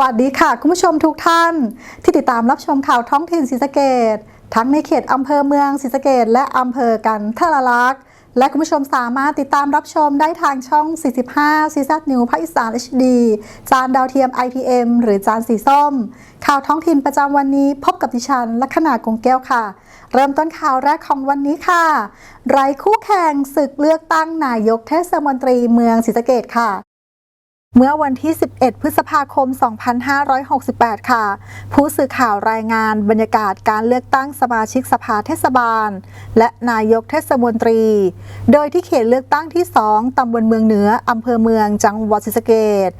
วัสดีค่ะ คุณผู้ชมทุกท่าน ที่ติดตามรับชมข่าวท้องถิ่นศรีสะเกดทั้งในเขตอำเภอเมืองศรีสะเกดและอำเภอกันทรลักษณ์และคุณผู้ชมสามารถติดตามรับชมได้ทางช่อง 45 ซีซั New ภาคอีสาน HD จานดาวเทียม IPM หรือจานสีส้ม ข่าวท้องถิ่นประจำวันนี้พบกับดิฉันลัคนากงแก้วค่ะ เริ่มต้นข่าวแรกของวันนี้ค่ะ ไรคู่แข่งศึกเลือกตั้งนายกเทศมนตรีเมืองศรีสะเกดค่ะ เมื่อวันที่ 11 พฤษภาคม 2568 ค่ะ ผู้สื่อข่าวรายงานบรรยากาศการเลือกตั้งสมาชิกสภาเทศบาล และนายกเทศมนตรี โดยที่เขตเลือกตั้งที่ 2 ตำบลเมืองเหนือ อำเภอเมืองจังหวัดศรีสะเกด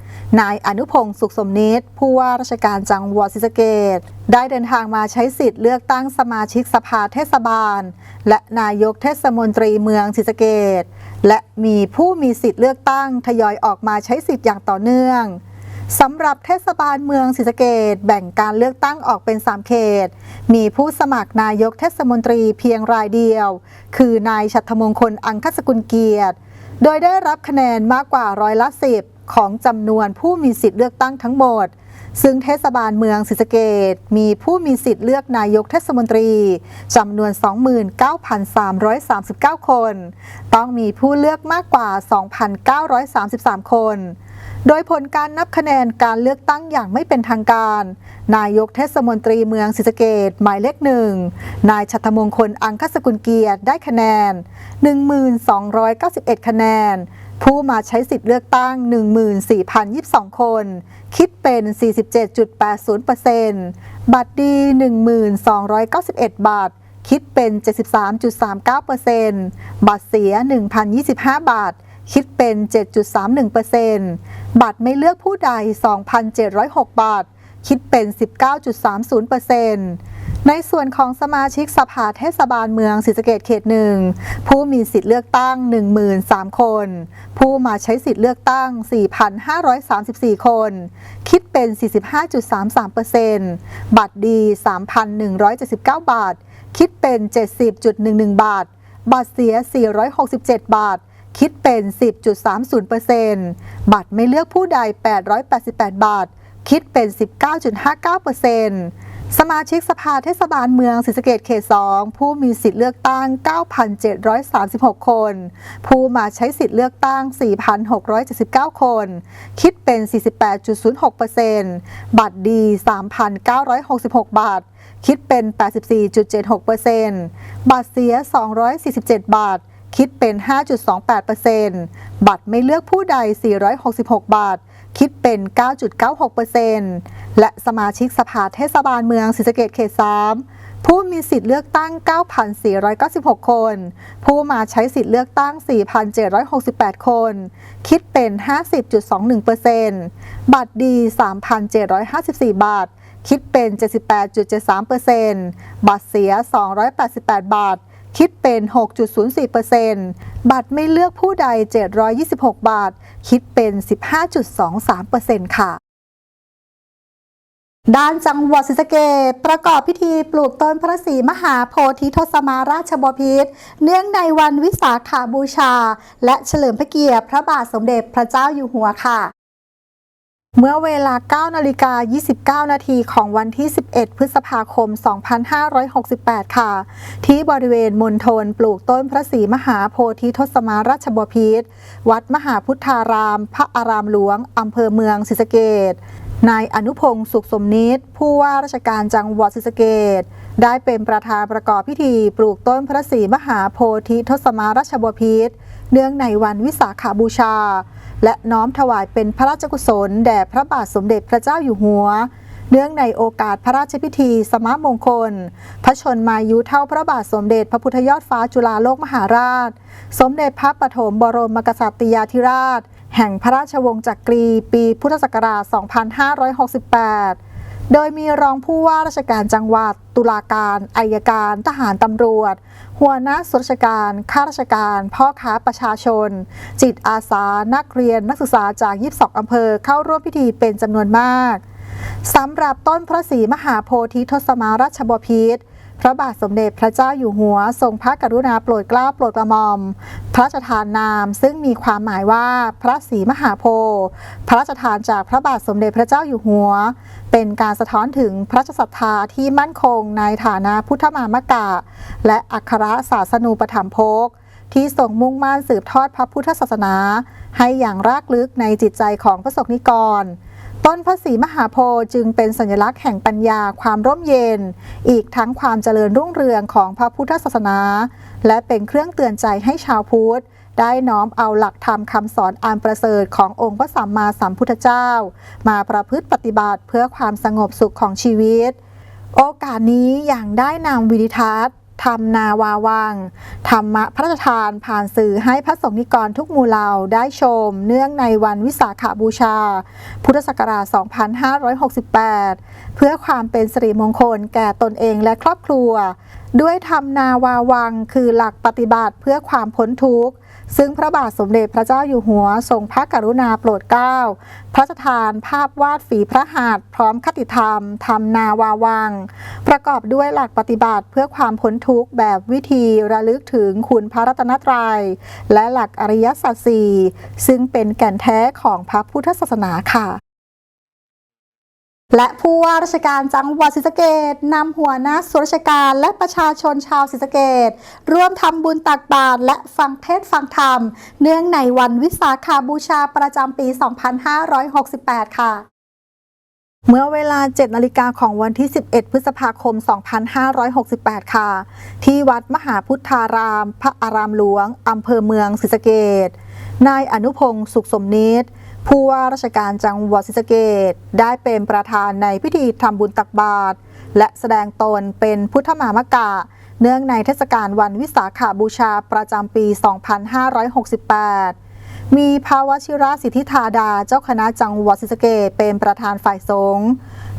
นายอนุพงศ์สุขสมนิตผู้ว่าราชการจังหวัดศรีสะเกดได้เดินทางมาใช้สิทธิ์เลือกตั้งสมาชิกสภาเทศบาล และนายกเทศมนตรีเมืองศรีสะเกด และมีผู้มีสิทธิ์เลือกตั้งทยอยออกมาใช้สิทธิ์อย่างต่อเนื่องสำหรับเทศบาลเมืองศรีสะเกดแบ่งการเลือกตั้งออกเป็น 3 เขต มีผู้สมัครนายกเทศมนตรีเพียงรายเดียว คือนายชัตมงคลอังคสกุลเกียรติ โดยได้รับคะแนนมากกว่าร้อยละสิบของจำนวนผู้มีสิทธิ์เลือกตั้งทั้งหมด ซึ่งเทศบาลเมืองศรีสะเกดมีผู้มีสิทธิ์เลือกนายกเทศมนตรีจำนวน 29,339 คน ต้องมีผู้เลือกมากกว่า 2,933 คน โดยผลการนับคะแนนการเลือกตั้งอย่างไม่เป็นทางการ นายกเทศมนตรีเมืองศรีสะเกดหมายเลขหนึ่ง นายชัตมงคลอังคสกุลเกียรติได้คะแนน 1291 คะแนน ผู้มาใช้สิทธิ์เลือกตั้ง 14,022 คน คิดเป็น 47.80%บัตรดี 1,291 บาท คิดเป็น 73.39%บัตรเสีย 1,025 บาท คิดเป็น 7.31%บัตรไม่เลือกผู้ใด 2,706 บาท คิดเป็น 19.30%ในส่วนของสมาชิกสภาเทศบาลเมืองศรีสะเกดเขตหนึ่งผู้มีสิทธิ์เลือกตั้ง 13,000 คน ผู้มาใช้สิทธิ์เลือกตั้ง 4,534 คน คิดเป็น 45.33%บัตรดี 3,179 บาท คิดเป็น 70.11 บาท บัตรเสีย 467 บาทคิดเป็น 10.30%บัตรไม่เลือกผู้ใด 888 บาท คิดเป็น 19.59%สมาชิกสภาเทศบาลเมืองศรีสะเกดเขต 2 ผู้มีสิทธิ์เลือกตั้ง 9,736 คน ผู้มาใช้สิทธิ์เลือกตั้ง 4,679 คน คิดเป็น 48.06%บัตรดี 3,966 บาท คิดเป็น 84.76%บัตรเสีย 247 บาท คิดเป็น 5.28%บัตรไม่เลือกผู้ใด 466 บาท คิดเป็น 9.96%และสมาชิกสภาเทศบาลเมืองศรีสะเกดเขต 3 ผู้มีสิทธิ์เลือกตั้ง 9,496 คน ผู้มาใช้สิทธิ์เลือกตั้ง 4,768 คน คิดเป็น 50.21%บัตรดี 3,754 บาท คิดเป็น 78.73%บัตรเสีย 288 บาท คิดเป็น 6.04%บัตรไม่เลือกผู้ใด 726 บาท คิดเป็น 15.23%ค่ะด้านจังหวัดศรีสะเกษประกอบพิธีปลูกต้นพระศรีมหาโพธิทศมาราชบพิตรเนื่องในวันวิสาขาบูชา และเฉลิมพระเกียรติพระบาทสมเด็จพระเจ้าอยู่หัวค่ะ เมื่อเวลา9นาฬิกา29 นาทีของวันที่ 11 พฤษภาคม 2568 ค่ะ ที่บริเวณมณฑลปลูกต้นพระศรีมหาโพธิทศมาราชบพิตรวัดมหาพุทธาราม พระอารามหลวง อำเภอเมืองศรีสะเกษนายอนุพงศ์สุขสมนิตผู้ว่าราชการจังหวัดศรีสะเกษได้เป็นประธานประกอบพิธีปลูกต้นพระศรีมหาโพธิทศมาราชบพิตรเนื่องในวันวิสาขาบูชา และน้อมถวายเป็นพระราชกุศล แด่พระบาทสมเด็จพระเจ้าอยู่หัว เนื่องในโอกาสพระราชพิธี สมมงคล พระชนมายุเท่าพระบาทสมเด็จ พระพุทธยอดฟ้าจุฬาโลกมหาราช สมเด็จพระปฐมบรมกษัตริยาธิราช แห่งพระราชวงศ์จักรี ปีพุทธศักราช 2568 โดยมีรองผู้ว่าราชการจังหวัด ตุลาการอายการ ทหารตำรวจ หัวหน้าส่วนราชการ ข้าราชการ พ่อค้าประชาชน จิตอาสา นักเรียน นักศึกษาจาก 22 อำเภอ เข้าร่วมพิธีเป็นจำนวนมาก สำหรับต้นพระศรีมหาโพธิทศมาราชบพิตร พระบาทสมเด็จพระเจ้าอยู่หัว ทรงพระกรุณาโปรดเกล้าโปรดกระหม่อม พระราชทานนามซึ่งมีความหมายว่าพระศรีมหาโพธิ์พระราชทานจากพระบาทสมเด็จพระเจ้าอยู่หัว เป็นการสะท้อนถึงพระราชศรัทธาที่มั่นคงในฐานะพุทธมามกะ และอัครศาสนูปถัมภกที่ทรงมุ่งมั่นสืบทอดพระพุทธศาสนา ให้อย่างรากลึกในจิตใจของพระสงฆ์นิกร ต้นพระศรีมหาโพธิ์จึงเป็นสัญลักษณ์แห่งปัญญาความร่มเย็น อีกทั้งความเจริญรุ่งเรืองของพระพุทธศาสนา และเป็นเครื่องเตือนใจให้ชาวพุทธได้น้อมเอาหลักธรรมคำสอนอันประเสริฐขององค์พระสัมมาสัมพุทธเจ้า มาประพฤติปฏิบัติเพื่อความสงบสุขของชีวิต โอกาสนี้อย่างได้นำวิดิทัศน์ ทำนาวาวัง ธรรมะพระราชทานผ่านสื่อให้พระสงฆ์นิกรทุกหมู่เหล่าได้ชม เนื่องในวันวิสาขบูชา พุทธศักราช 2568 เพื่อความเป็นสิริมงคลแก่ตนเองและครอบครัว ด้วยธรรมนาวาวังคือหลักปฏิบัติเพื่อความพ้นทุกข์ ซึ่งพระบาทสมเด็จพระเจ้าอยู่หัวทรงพระกรุณาโปรดเกล้า พระราชทานภาพวาดฝีพระหัตถ์พร้อมคติธรรมทำนาวาวัง ประกอบด้วยหลักปฏิบัติเพื่อความพ้นทุกข์แบบวิธีระลึกถึงคุณพระรัตนตรัย และหลักอริยสัจสี่ซึ่งเป็นแก่นแท้ของพระพุทธศาสนาค่ะ และผู้ว่าราชการจังหวัดศรีสะเกดนำหัวหน้าส่วนราชการและประชาชนชาวศรีสะเกดร่วมทำบุญตักบาตรและฟังเทศฟังธรรม เนื่องในวันวิสาขาบูชาประจำปี 2568 ค่ะเมื่อเวลา 7 นาฬิกาของวันที่ 11 พฤษภาคม 2568 ค่ะ ที่วัดมหาพุทธาราม พระอารามหลวง อำเภอเมืองศรีสะเกดนายอนุพงศ์สุขสมนิต ผู้ว่าราชการจังหวัดศรีสะเกดได้เป็นประธานในพิธีทำบุญตักบาตรและแสดงตนเป็นพุทธมามกะ เนื่องในเทศกาลวันวิสาขาบูชาประจำปี 2568 มีภาวชิระสิทธิธาดาเจ้าคณะจังหวัดศรีสะเกดเป็นประธานฝ่ายสงฆ์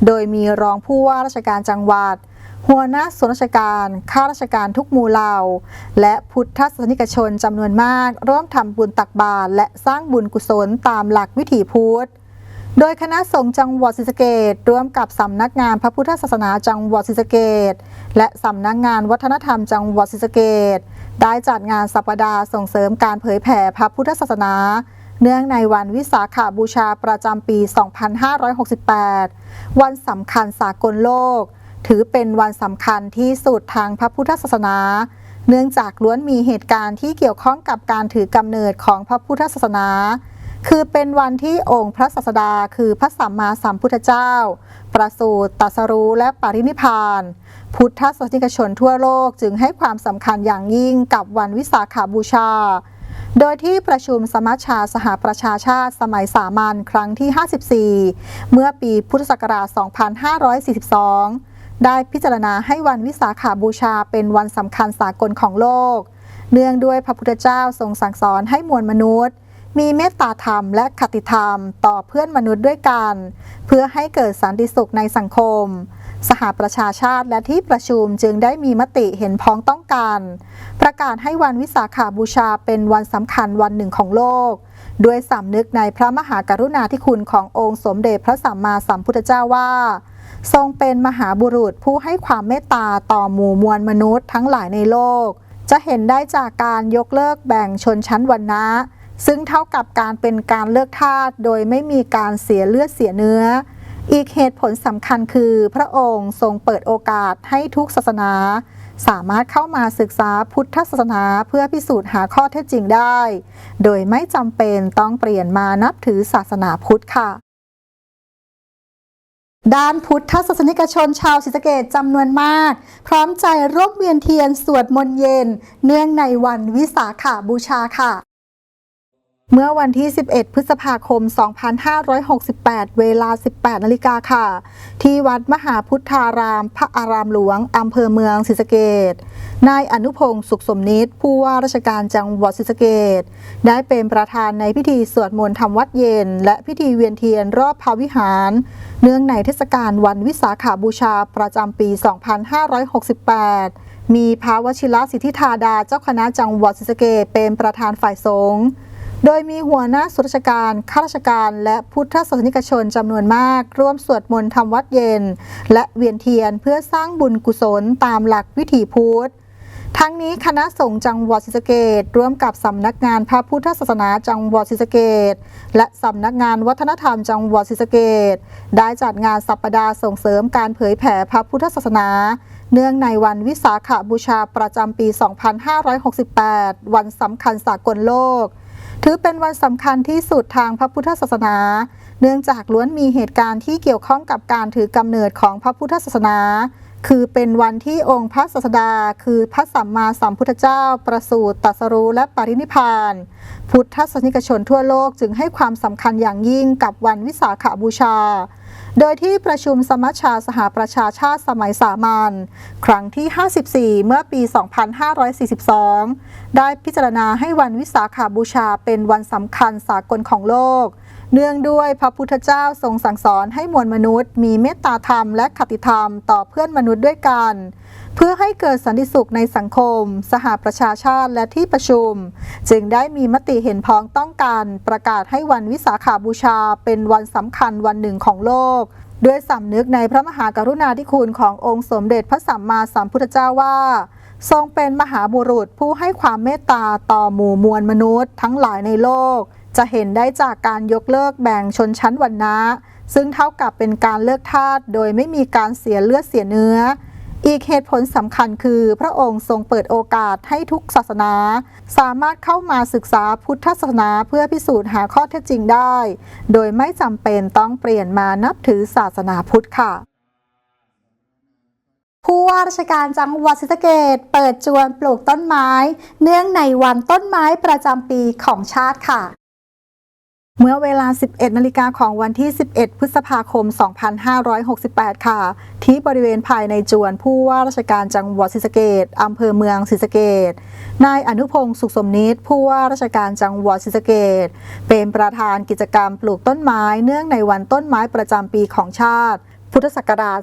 โดยมีรองผู้ว่าราชการจังหวัด หัวหน้าส่วนราชการ ข้าราชการทุกหมู่เหล่า และพุทธศาสนิกชนจำนวนมาก ร่วมทำบุญตักบาตรและสร้างบุญกุศลตามหลักวิถีพุทธโดยคณะสงฆ์จังหวัดศรีสะเกดร่วมกับสำนักงานพระพุทธศาสนาจังหวัดศรีสะเกดและสำนักงานวัฒนธรรมจังหวัดศรีสะเกดได้จัดงานสัปดาห์ส่งเสริมการเผยแผ่พระพุทธศาสนา เนื่องในวันวิสาขาบูชาประจำปี 2568 วันสำคัญสากลโลก ถือเป็นวันสำคัญที่สุดทางพระพุทธศาสนา เนื่องจากล้วนมีเหตุการณ์ที่เกี่ยวข้องกับการถือกำเนิดของพระพุทธศาสนา คือเป็นวันที่องค์พระศาสดา คือพระสัมมาสัมพุทธเจ้า ประสูติตรัสรู้และปรินิพาน พุทธศาสนิกชนทั่วโลกจึงให้ความสำคัญอย่างยิ่งกับวันวิสาขาบูชาโดยที่ประชุมสมัชชาสหประชาชาติสมัยสามัญครั้งที่ 54 เมื่อปีพุทธศักราช 2542 ได้พิจารณาให้วันวิสาขาบูชาเป็นวันสำคัญสากลของโลก เนื่องด้วยพระพุทธเจ้าทรงสั่งสอนให้มวลมนุษย์ มีเมตตาธรรมและคติธรรม ต่อเพื่อนมนุษย์ด้วยกัน เพื่อให้เกิดสันติสุขในสังคม สหประชาชาติและที่ประชุมจึงได้มีมติเห็นพ้องต้องกัน ประกาศให้วันวิสาขาบูชาเป็นวันสำคัญวันหนึ่งของโลกด้วยสำนึกในพระมหากรุณาธิคุณขององค์สมเด็จพระสัมมาสัมพุทธเจ้าว่า ทรงเป็นมหาบุรุษผู้ให้ความเมตตาต่อหมู่มวลมนุษย์ทั้งหลายในโลก จะเห็นได้จากการยกเลิกแบ่งชนชั้นวรรณะ ซึ่งเท่ากับการเป็นการเลิกทาสโดยไม่มีการเสียเลือดเสียเนื้อ อีกเหตุผลสำคัญคือพระองค์ทรงเปิดโอกาสให้ทุกศาสนา สามารถเข้ามาศึกษาพุทธศาสนาเพื่อพิสูจน์หาข้อเท็จจริงได้ โดยไม่จำเป็นต้องเปลี่ยนมานับถือศาสนาพุทธค่ะ ด้านพุทธศาสนิกชนชาวศรีสะเกดจำนวนมาก พร้อมใจร่วมเวียนเทียนสวดมนต์เย็น เนื่องในวันวิสาขาบูชาค่ะ เมื่อวันที่ 11 พฤษภาคม 2568 เวลา 18 นาฬิกาค่ะ ที่วัดมหาพุทธาราม พระอารามหลวง อำเภอเมืองศรีสะเกดนายอนุพงศ์สุขสมนิตผู้ว่าราชการจังหวัดศรีสะเกดได้เป็นประธานในพิธีสวดมนต์ทำวัดเย็น และพิธีเวียนเทียนรอบพระวิหาร เนื่องในเทศกาลวันวิสาขาบูชาประจำปี 2568 มีพระวชิระสิทธิธาดาเจ้าคณะจังหวัดศรีสะเกษเป็นประธานฝ่ายสงฆ์ โดยมีหัวหน้าส่วนราชการ ข้าราชการ และพุทธศาสนิกชนจำนวนมาก ร่วมสวดมนต์ทำวัดเย็น และเวียนเทียนเพื่อสร้างบุญกุศลตามหลักวิถีพุทธทั้งนี้คณะสงฆ์จังหวัดศรีสะเกดร่วมกับสำนักงานพระพุทธศาสนาจังหวัดศรีสะเกดและสำนักงานวัฒนธรรมจังหวัดศรีสะเกดได้จัดงานสัปปดาห์ส่งเสริมการเผยแผ่พระพุทธศาสนา เนื่องในวันวิสาขบูชาประจำปี 2568 วันสำคัญสากลโลก ถือเป็นวันสำคัญที่สุดทางพระพุทธศาสนา เนื่องจากล้วนมีเหตุการณ์ที่เกี่ยวข้องกับการถือกำเนิดของพระพุทธศาสนา คือเป็นวันที่องค์พระศาสดา คือพระสัมมาสัมพุทธเจ้า ประสูติตรัสรู้และปรินิพาน พุทธศาสนิกชนทั่วโลกจึงให้ความสำคัญอย่างยิ่งกับวันวิสาขบูชา โดยที่ประชุมสมัชชาสหประชาชาติสมัยสามัญครั้งที่ 54 เมื่อปี 2542 ได้พิจารณาให้วันวิสาขาบูชาเป็นวันสำคัญสากลของโลก เนื่องด้วยพระพุทธเจ้าทรงสั่งสอนให้มวลมนุษย์ มีเมตตาธรรมและคติธรรมต่อเพื่อนมนุษย์ด้วยกัน เพื่อให้เกิดสันติสุขในสังคม สหประชาชาติและที่ประชุม จึงได้มีมติเห็นพ้องต้องการ ประกาศให้วันวิสาขาบูชา เป็นวันสำคัญวันหนึ่งของโลกด้วยสำนึกในพระมหากรุณาธิคุณขององค์สมเด็จพระสัมมาสัมพุทธเจ้าว่า ทรงเป็นมหาบุรุษผู้ให้ความเมตตาต่อหมู่มวลมนุษย์ทั้งหลายในโลก จะเห็นได้จากการยกเลิกแบ่งชนชั้นวรรณะ ซึ่งเท่ากับเป็นการเลิกทาสโดยไม่มีการเสียเลือดเสียเนื้อ อีกเหตุผลสำคัญคือ พระองค์ทรงเปิดโอกาสให้ทุกศาสนา สามารถเข้ามาศึกษาพุทธศาสนาเพื่อพิสูจน์หาข้อเท็จจริงได้ โดยไม่จำเป็นต้องเปลี่ยนมานับถือศาสนาพุทธค่ะผู้ว่าราชการจังหวัดศรีสะเกดเปิดจวนปลูกต้นไม้ เนื่องในวันต้นไม้ประจำปีของชาติค่ะ เมื่อเวลา 11 นาฬิกาของวันที่ 11 พฤษภาคม 2568 ค่ะ ที่บริเวณภายในจวนผู้ว่าราชการจังหวัดศรีสะเกดอำเภอเมืองศรีสะเกดนายอนุพงศ์สุขสมนิตผู้ว่าราชการจังหวัดศรีสะเกดเป็นประธานกิจกรรมปลูกต้นไม้เนื่องในวันต้นไม้ประจำปีของชาติ พุทธศักราช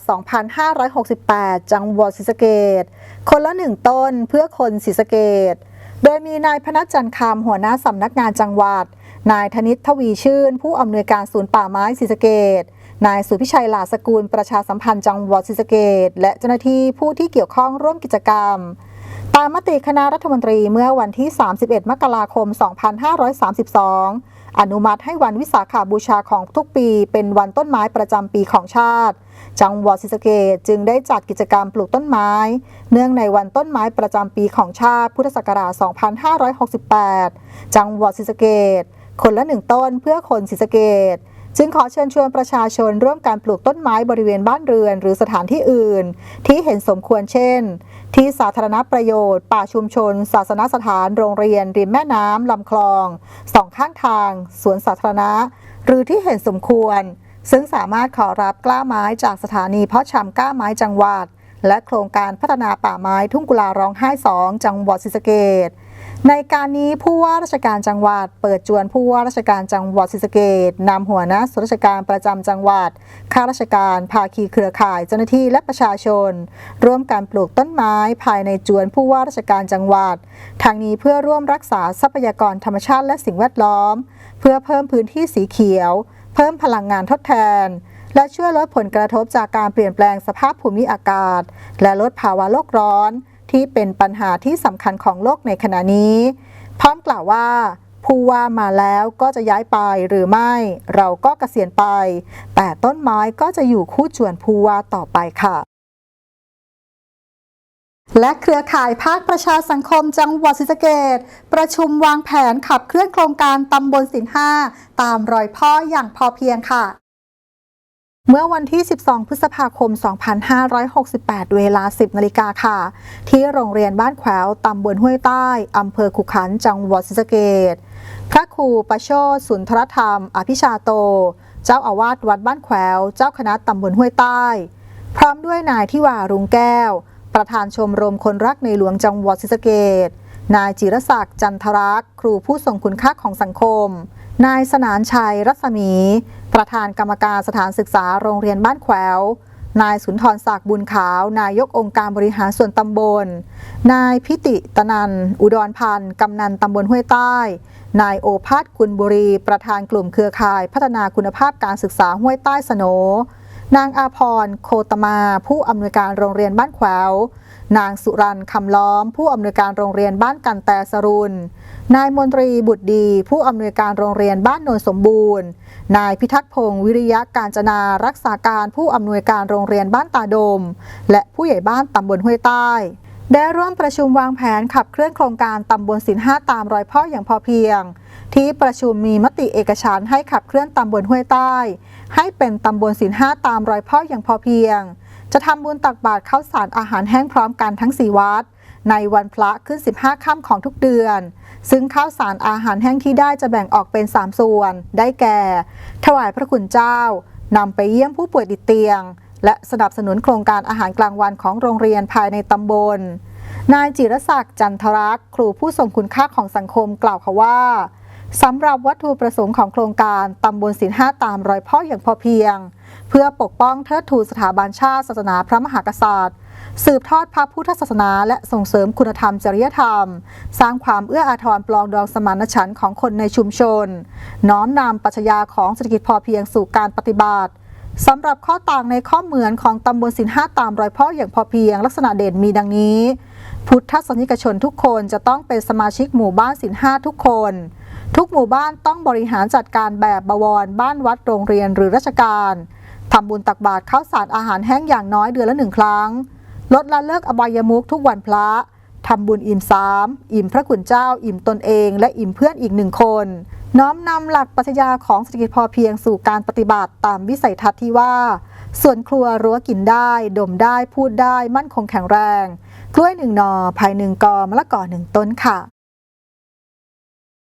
2568 จังหวัดศรีสะเกดคนละหนึ่งต้นเพื่อคนศรีสะเกดโดยมีนายพนัสจันทร์คำหัวหน้าสำนักงานจังหวัด นายธนิตทวีชื่น ผู้อำนวยการศูนย์ป่าไม้ศรีสะเกดนายสุพิชัยหลาสกุลประชาสัมพันธ์จังหวัดศรีสะเกดและเจ้าหน้าที่ผู้ที่เกี่ยวข้องร่วมกิจกรรม ตามมติคณะรัฐมนตรีเมื่อวันที่ 31 มกราคม 2532 อนุมัติให้วันวิสาขาบูชาของทุกปี เป็นวันต้นไม้ประจำปีของชาติ จังหวัดศรีสะเกดจึงได้จัดกิจกรรมปลูกต้นไม้ เนื่องในวันต้นไม้ประจำปีของชาติพุทธศักราช 2568 จังหวัดศรีสะเกด คนละหนึ่งต้นเพื่อคนศรีสะเกดจึงขอเชิญชวนประชาชนร่วมการปลูกต้นไม้บริเวณบ้านเรือน หรือสถานที่อื่น ที่เห็นสมควรเช่น ที่สาธารณประโยชน์ ป่าชุมชน ศาสนสถาน โรงเรียน ริมแม่น้ำลำคลอง สองข้างทาง สวนสาธารณะ หรือที่เห็นสมควร ซึ่งสามารถขอรับกล้าไม้จากสถานีเพาะชำกล้าไม้จังหวัด และโครงการพัฒนาป่าไม้ทุ่งกุลาร้องไห้สองจังหวัดศรีสะเกษ ในการนี้ผู้ว่าราชการจังหวัด เปิดจวนผู้ว่าราชการจังหวัดศรีสะเกดนำหัวหน้าส่วนราชการประจำจังหวัด ข้าราชการ ภาคีเครือข่ายเจ้าหน้าที่และประชาชน ร่วมการปลูกต้นไม้ภายในจวนผู้ว่าราชการจังหวัดทางนี้เพื่อร่วมรักษาทรัพยากรธรรมชาติและสิ่งแวดล้อม เพื่อเพิ่มพื้นที่สีเขียว เพิ่มพลังงานทดแทน และช่วยลดผลกระทบจากการเปลี่ยนแปลงสภาพภูมิอากาศ และลดภาวะโลกร้อน ที่เป็นปัญหาที่สำคัญของโลกในขณะนี้ พร้อมกล่าวว่าผู้ว่ามาแล้วก็จะย้ายไปหรือไม่ เราก็เกษียณไป แต่ต้นไม้ก็จะอยู่คู่จวนผู้ว่าต่อไปค่ะ และเครือข่ายภาคประชาสังคมจังหวัดศรีสะเกดประชุมวางแผนขับเคลื่อนโครงการตำบลสินห้าตามรอยพ่ออย่างพอเพียงค่ะ เมื่อวันที่ 12 พฤษภาคม 2568 เวลา 10 นาฬิกาค่ะ ที่โรงเรียนบ้านแขววตำบลห้วยใต้ อำเภอขุขัน จังหวัดศรีสะเกดพระครูประโชตสุนทรธรรม อภิชาโต เจ้าอาวาสวัดบ้านแขวว เจ้าคณะตำบลห้วยใต้ พร้อมด้วยนายทิวารุงแก้ว ประธานชมรมคนรักในหลวงจังหวัดศรีสะเกดนายจิรศักดิ์จันทรักษ์ครูผู้ทรงคุณค่าของสังคม นายสนานชัยรัศมี ประธานกรรมการสถานศึกษาโรงเรียนบ้านแขววนายสุนทรศักดิ์บุญขาว นายกองค์การบริหารส่วนตำบล นายพิติตนัน อุดรพันธ์ กำนันตำบลห้วยใต้ นายโอภาสกุลบุรี ประธานกลุ่มเครือข่าย พัฒนาคุณภาพการศึกษาห้วยใต้สนนางอาพรโคตมา ผู้อำนวยการโรงเรียนบ้านแขววนางสุรันคำล้อม ผู้อำนวยการโรงเรียนบ้านกันแต่สรุน นายมนตรีบุตรดี ผู้อำนวยการโรงเรียนบ้านโนนสมบูรณ์ นายพิทักษ์พงศ์วิริยะการจนารักษาการผู้อำนวยการโรงเรียนบ้านตาดม และผู้ใหญ่บ้านตำบลห้วยใต้ได้ร่วมประชุมวางแผนขับเคลื่อนโครงการตำบลสินห้าตามรอยพ่ออย่างพอเพียง ที่ประชุมมีมติเอกฉันให้ขับเคลื่อนตำบลห้วยใต้ ให้เป็นตำบลสินห้าตามรอยพ่ออย่างพอเพียง จะทำบุญตักบาตรข้าวสารอาหารแห้งพร้อมกันทั้ง 4 วัด ในวันพระขึ้น 15 ค่ำของทุกเดือน ซึ่งข้าวสารอาหารแห้งที่ได้จะแบ่งออกเป็น 3 ส่วน ได้แก่ ถวายพระคุณเจ้านำไปเยี่ยมผู้ป่วยติดเตียง และสนับสนุนโครงการอาหารกลางวันของโรงเรียนภายในตำบล นายจิรศักดิ์จันทรักษ์ครูผู้ทรงคุณค่าของสังคมกล่าวค่ะว่าสำหรับวัตถุประสงค์ของโครงการตำบลศิลห้าตามรอยพ่ออย่างพอเพียง เพื่อปกป้องเทิดทูนสถาบันชาติศาสนาพระมหากษัตริย์ สืบทอดพระพุทธศาสนา และส่งเสริมคุณธรรมจริยธรรม สร้างความเอื้ออาทรปลองดองสมานฉันท์ของคนในชุมชน น้อมนำปรัชญาของเศรษฐกิจพอเพียงสู่การปฏิบัติสำหรับข้อต่างในข้อเหมือนของตำบลสินห้าตามรอยพ่ออย่างพอเพียงลักษณะเด่นมีดังนี้ พุทธศาสนิกชนทุกคนจะต้องเป็นสมาชิกหมู่บ้านสินห้าทุกคน ทุกหมู่บ้านต้องบริหารจัดการแบบบวร บ้านวัดโรงเรียนหรือราชการทำบุญตักบาตรข้าวสารอาหารแห้งอย่างน้อยเดือนละหนึ่งครั้ง ลดละเลิกอบายมุขทุกวันพระทำบุญอิ่มสามอิ่มพระคุณเจ้า อิ่มตนเอง และอิ่มเพื่อนอีกหนึ่งคน น้อมนำหลักปรัชญาของเศรษฐกิจพอเพียงสู่การปฏิบัติตามวิสัยทัศน์ที่ว่า ส่วนครัวรั้วกินได้ ดมได้พูดได้มั่นคงแข็งแรง กล้วยหนึ่งหนอภายหนึ่งกอมะละกอหนึ่งต้นค่ะ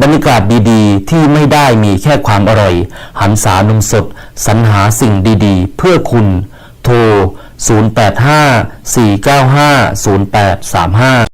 บรรยากาศดีๆ ที่ไม่ได้มีแค่ความอร่อย หันสานมสด สรรหาสิ่งดีๆ เพื่อคุณ โทร 085 495 0835